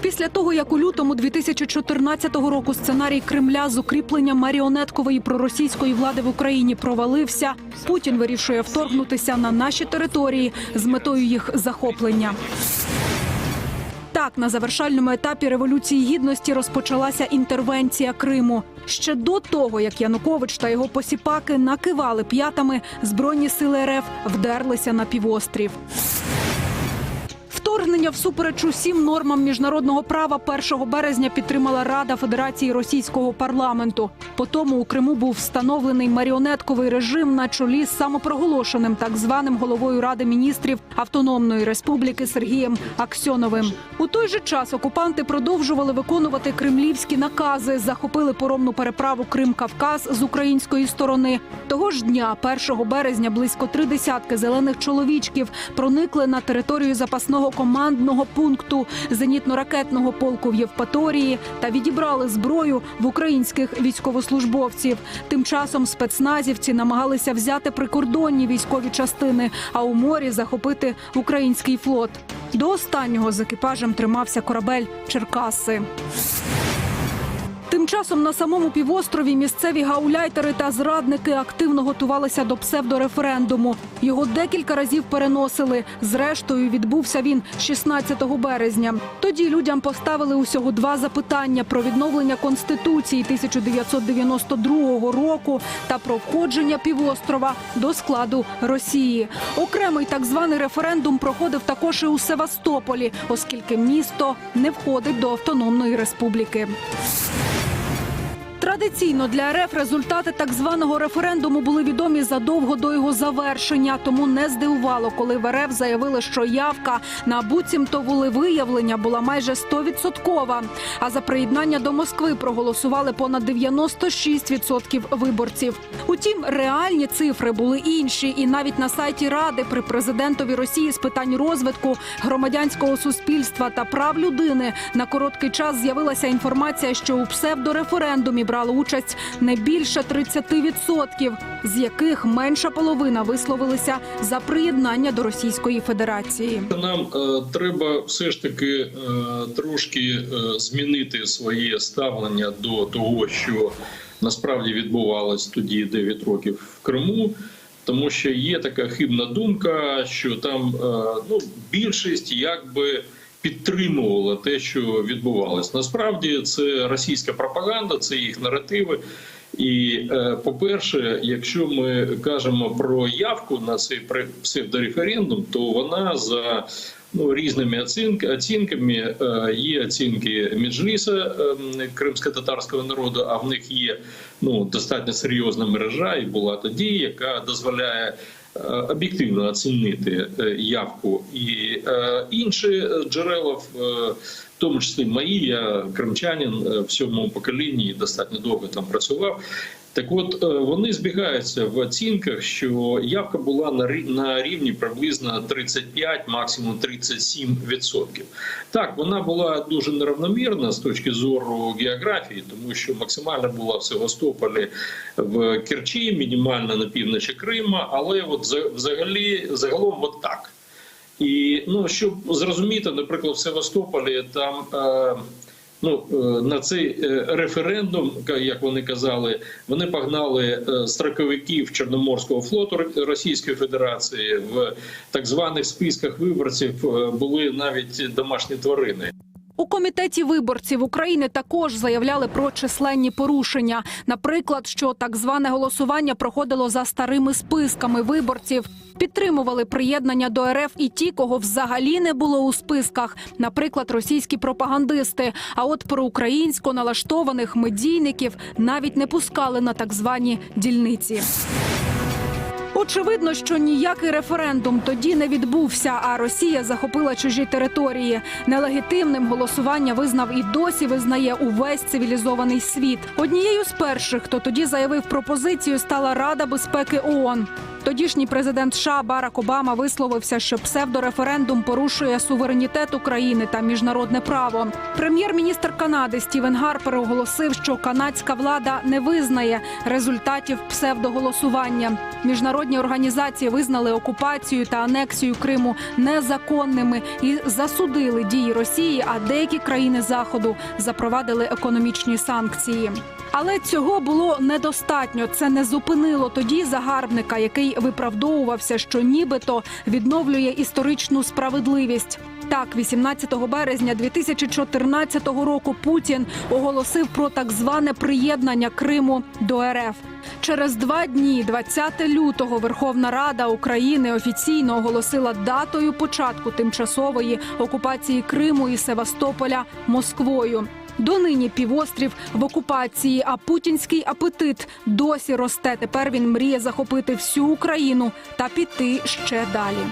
Після того, як у лютому 2014 року сценарій Кремля з укріплення маріонеткової проросійської влади в Україні провалився, Путін вирішує вторгнутися на наші території з метою їх захоплення. Так, на завершальному етапі революції гідності розпочалася інтервенція Криму. Ще до того, як Янукович та його посіпаки накивали п'ятами, збройні сили РФ вдерлися на півострів. Вторгнення всупереч усім нормам міжнародного права 1 березня підтримала Рада Федерації Російського парламенту. По тому у Криму був встановлений маріонетковий режим на чолі з самопроголошеним так званим головою Ради міністрів Автономної Республіки Сергієм Аксьоновим. У той же час окупанти продовжували виконувати кремлівські накази, захопили поромну переправу Крим-Кавказ з української сторони. Того ж дня, 1 березня, близько три десятки зелених чоловічків проникли на територію запасного командного пункту зенітно-ракетного полку в Євпаторії та відібрали зброю в українських військовослужбовців. Тим часом спецназівці намагалися взяти прикордонні військові частини, а у морі захопити український флот. До останнього з екіпажем тримався корабель Черкаси. Часом на самому півострові місцеві гауляйтери та зрадники активно готувалися до псевдореферендуму. Його декілька разів переносили. Зрештою, відбувся він 16 березня. Тоді людям поставили усього два запитання про відновлення конституції 1992 року та про входження півострова до складу Росії. Окремий так званий референдум проходив також і у Севастополі, оскільки місто не входить до автономної республіки. Традиційно для РФ результати так званого референдуму були відомі задовго до його завершення. Тому не здивувало, коли в РФ заявили, що явка на буцімто волевиявлення була майже 100%. А за приєднання до Москви проголосували понад 96% виборців. Утім, реальні цифри були інші, і навіть на сайті Ради при президентові Росії з питань розвитку громадянського суспільства та прав людини на короткий час з'явилася інформація, що у псевдореферендумі брали участь не більше 30%, з яких менша половина висловилися за приєднання до Російської Федерації. Нам е, треба все ж таки е, трошки е, змінити своє ставлення до того, що насправді відбувалось тоді 9 років в Криму. Тому що є така хибна думка, що там е, ну більшість якби підтримувала те, що відбувалось. Насправді це російська пропаганда, це їх наративи. І, е, по-перше, якщо ми кажемо про явку на цей псевдореферендум, то вона за ну, різними оцінками е, є оцінки Меджліса ем, кримсько-татарського народу, а в них є ну, достатньо серйозна мережа, і була тоді, яка дозволяє об'єктивно оцінити е, явку і е, інші джерела, в е, тому числі мої, я кримчанин е, в сьомому поколінні достатньо довго там працював. Так от е, вони збігаються в оцінках, що явка була на рівні приблизно 35, максимум 37 відсотків. Так, вона була дуже неравномірна з точки зору географії, тому що максимальна була в Севастополі, в Керчі, мінімальна на півночі Крима, але от взагалі загалом от так. І ну щоб зрозуміти, наприклад, в Севастополі там. Е, Ну е, на цей е, референдум, як вони казали, вони погнали е, строковиків Чорноморського флоту Російської Федерації в так званих списках виборців були навіть домашні тварини. У комітеті виборців України також заявляли про численні порушення. Наприклад, що так зване голосування проходило за старими списками виборців. Підтримували приєднання до РФ і ті, кого взагалі не було у списках, наприклад, російські пропагандисти. А от проукраїнсько налаштованих медійників навіть не пускали на так звані дільниці. Очевидно, що ніякий референдум тоді не відбувся, а Росія захопила чужі території. Нелегітимним голосування визнав і досі визнає увесь цивілізований світ. Однією з перших, хто тоді заявив пропозицію, стала Рада безпеки ООН. Тодішній президент США Барак Обама висловився, що псевдореферендум порушує суверенітет України та міжнародне право. Прем'єр-міністр Канади Стівен Гарпер оголосив, що канадська влада не визнає результатів псевдоголосування. Міжнародні організації визнали окупацію та анексію Криму незаконними і засудили дії Росії. А деякі країни заходу запровадили економічні санкції. Але цього було недостатньо. Це не зупинило тоді загарбника, який виправдовувався, що нібито відновлює історичну справедливість. Так, 18 березня 2014 року Путін оголосив про так зване приєднання Криму до РФ. Через два дні, 20 лютого, Верховна Рада України офіційно оголосила датою початку тимчасової окупації Криму і Севастополя Москвою. Донині півострів в окупації, а путінський апетит досі росте. Тепер він мріє захопити всю Україну та піти ще далі.